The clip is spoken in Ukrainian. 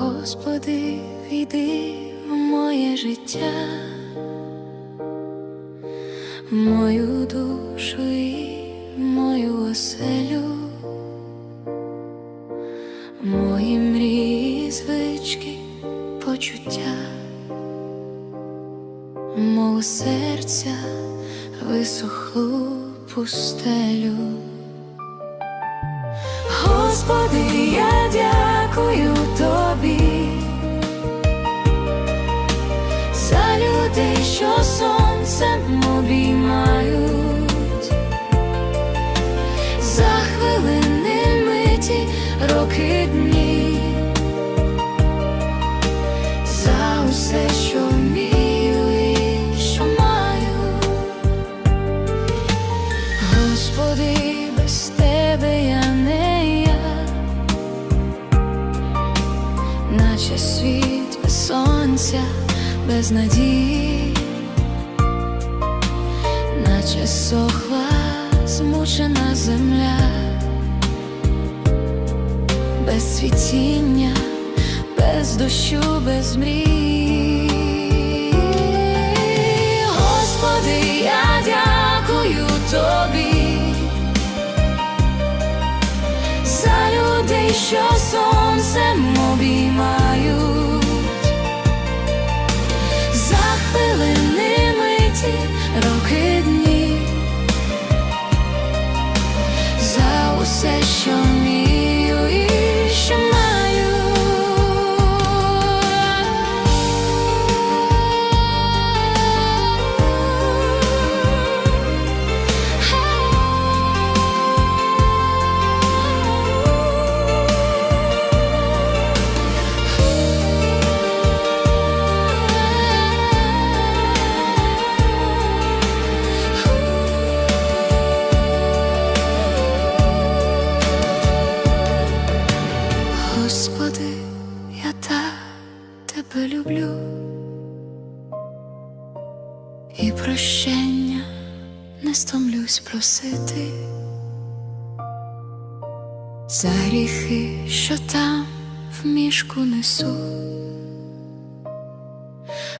Господи, війди в моє життя, в мою душу і в мою оселю, в мої мрії, звички, почуття, в мого серця висохлу пустелю. Господи, я роки дні, за усе, що вмію і що маю. Господи, без тебе я не я, наче світ без сонця, без надії, наче сохла змучена земля, без світіння, без дощу, без мрій. Господи, я дякую тобі за людей, що сонцем обіймають, тебе люблю і прощення не стомлюсь просити. За гріхи, що там в мішку несу,